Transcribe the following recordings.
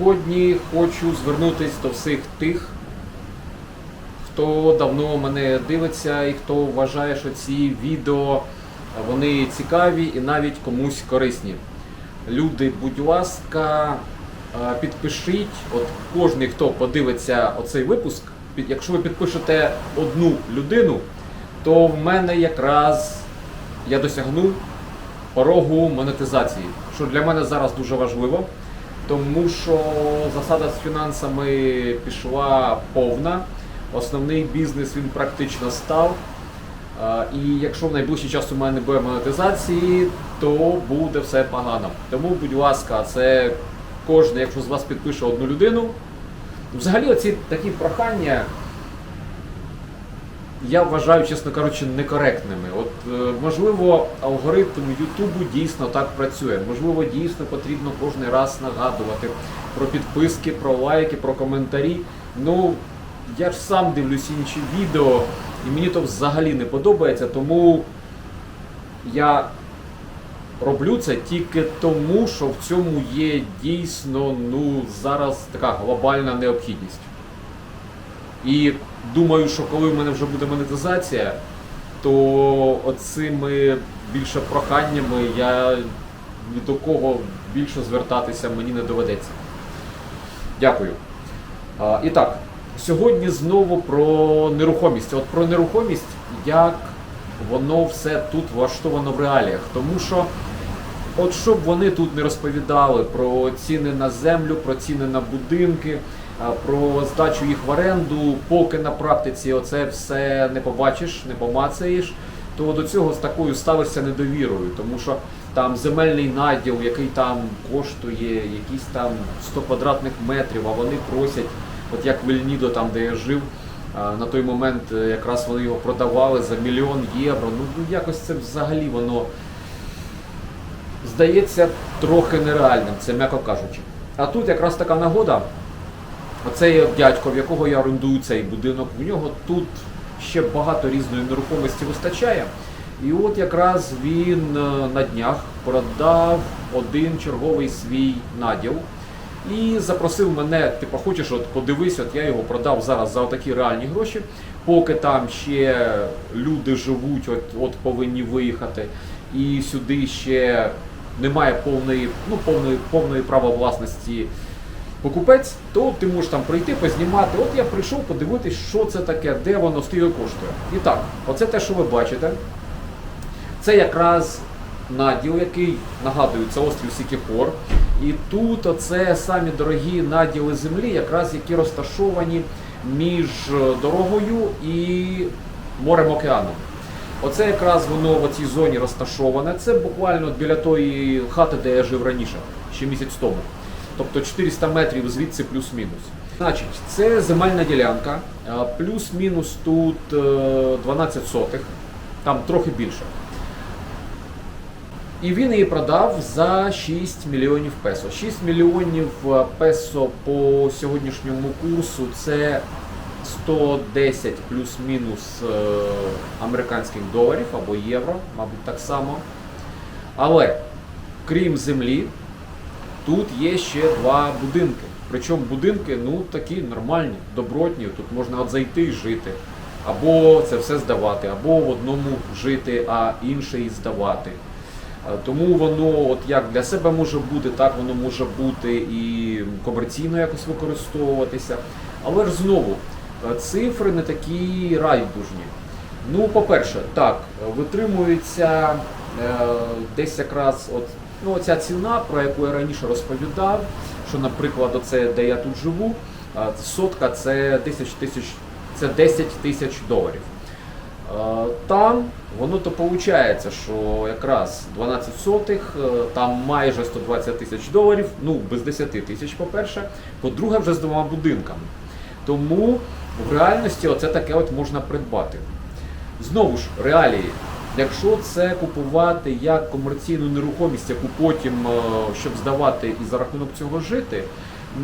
Сьогодні хочу звернутися до всіх тих, хто давно мене дивиться і хто вважає, що ці відео вони цікаві і навіть комусь корисні. Люди, будь ласка, е, підпишіть, от кожен, хто подивиться оцей випуск, якщо ви підпишете одну людину, то в мене якраз я досягну порогу монетизації, що для мене зараз дуже важливо, тому що засада з фінансами пішла повна. Основний бізнес він практично став. І якщо в найближчий час у мене не буде монетизації, то буде все погано. Тому, будь ласка, це кожен, якщо з вас підпише одну людину. Взагалі, оці такі прохання я вважаю, чесно кажучи, некоректними. От е, можливо, алгоритм Ютубу дійсно так працює. Можливо, дійсно потрібно кожен раз нагадувати про підписки, про лайки, про коментарі. Ну я ж сам дивлюсь інші відео, і мені то взагалі не подобається, тому я роблю це тільки тому, що в цьому є дійсно ну зараз така глобальна необхідність. І думаю, що коли в мене вже буде монетизація, то оцими більше проханнями я ні до кого більше звертатися мені не доведеться. Дякую. А, і так, сьогодні знову про нерухомість. От про нерухомість, як воно все тут влаштовано в реаліях. Тому що От щоб вони тут не розповідали про ціни на землю, про ціни на будинки, про здачу їх в оренду, поки на практиці оце все не побачиш, не помацаєш, то до цього з такою ставишся недовірою, тому що там земельний наділ, який там коштує якісь там 100 квадратних метрів, а вони просять, от як в там де я жив. На той момент е, якраз вони його продавали за мільйон євро. Ну ну, якось це взагалі воно здається трохи нереальним, це м'яко кажучи. А тут якраз така нагода. Оцей дядько, в якого я орендую цей будинок, у нього тут ще багато різної нерухомості вистачає. І от якраз він е, на днях продав один черговий свій наділ і запросив мене, типу, хочеш, от подивись, от я його продав зараз за такі реальні гроші, поки там ще люди живуть, от, от повинні виїхати, і сюди ще немає повної, ну, повної, повної права власності покупець, то ти можеш там прийти, познімати. От я прийшов подивитись, що це таке, де воно скільки коштує. І так, оце те, що ви бачите. Це якраз наділ, який нагадую, це острів Сікіпор. І тут оце самі дорогі наділи землі, якраз які розташовані між е, дорогою і морем океаном. Оце якраз воно в цій зоні розташоване. Це буквально біля тої хати, де я жив раніше, ще місяць тому. Тобто 400 метрів звідси плюс-мінус. Значить, це земельна ділянка, плюс-мінус тут е, 12 сотих, там трохи більше. І він її продав за 6 мільйонів песо. 6 мільйонів е, песо по сьогоднішньому курсу це 110 плюс-мінус е, американських доларів або євро, мабуть, так само. Але крім землі, тут є ще два будинки. Причому будинки ну такі нормальні, добротні. Тут можна от зайти і жити. Або це все здавати, або в одному жити, а інший здавати. Е, Тому воно, от як для себе може бути, так воно може бути і комерційно якось використовуватися. Але ж знову, е, цифри не такі райдужні. Ну, по-перше, так, е, витримується е, десь якраз от, ну, ця ціна, про яку я раніше розповідав, що, наприклад, оце, де я тут живу, сотка це 10 тисяч, це 10 тисяч доларів. Там воно то виходить, що якраз 12 сотих, е, там майже 120 тисяч доларів, ну без 10 тисяч, по-перше. По-друге, вже з двома будинками. Тому в реальності оце таке от можна придбати. Знову ж, реалії. Якщо це купувати як комерційну нерухомість, яку потім, е, щоб здавати і за рахунок цього жити,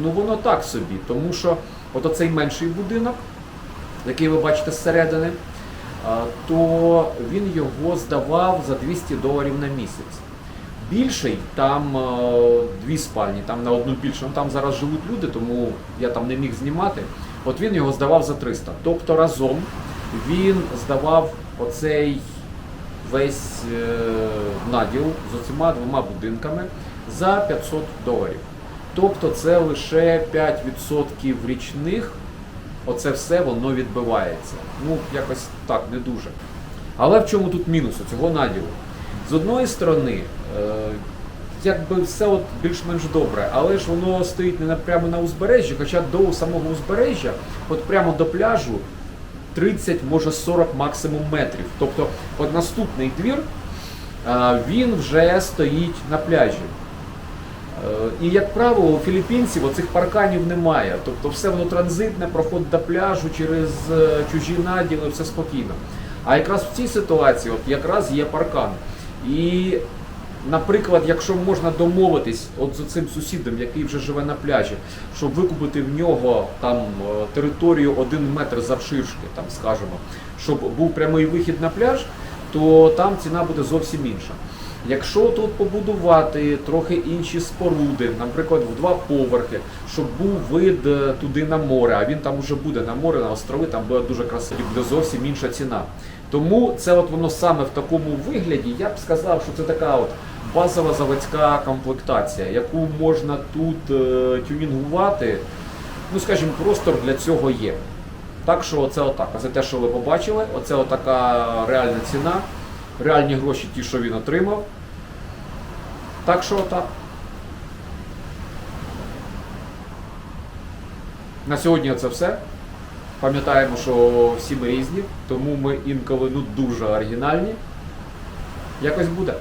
ну воно так собі. Тому що от оцей менший будинок, який ви бачите зсередини, то він його здавав за 200 доларів на місяць. Більший, там е, дві спальні, там на одну більше, ну там зараз живуть люди, тому я там не міг знімати. От він його здавав за 300. Тобто разом він здавав оцей весь е, наділ з оціма двома будинками за 500 доларів. Тобто це лише 5% річних оце все воно відбивається. Ну, якось так, не дуже. Але в чому тут мінус цього наділу? З одної сторони, е, якби все от більш-менш добре, але ж воно стоїть не прямо на узбережжі, хоча до самого узбережжя, от прямо до пляжу, 30, може 40 максимум метрів. Тобто, от наступний двір, він вже стоїть на пляжі. Е, І, як правило, у філіппінців оцих парканів немає. Тобто все воно транзитне, проход до пляжу через е, чужі наділи, все спокійно. А якраз в цій ситуації от якраз є паркан. І, наприклад, якщо можна домовитись от з цим сусідом, який вже живе на пляжі, щоб викупити в нього там е, територію один метр завширшки, там скажемо, щоб був прямий вихід на пляж, то там ціна буде зовсім інша. Якщо тут побудувати трохи інші споруди, наприклад, в два поверхи, щоб був вид е, туди на море, а він там уже буде на море, на острови, там буде дуже красиво, буде зовсім інша ціна. Тому це от воно саме в такому вигляді, я б сказав, що це така от базова заводська комплектація, яку можна тут е, тюнінгувати. Ну, скажімо, простор для цього є. Так що оце отак. Це те, що ви побачили. Оце отака реальна ціна. Реальні гроші ті, що він отримав. Так що отак. На сьогодні це все. Пам'ятаємо, що всі ми різні, тому ми інколи ну, дуже оригінальні. Якось буде.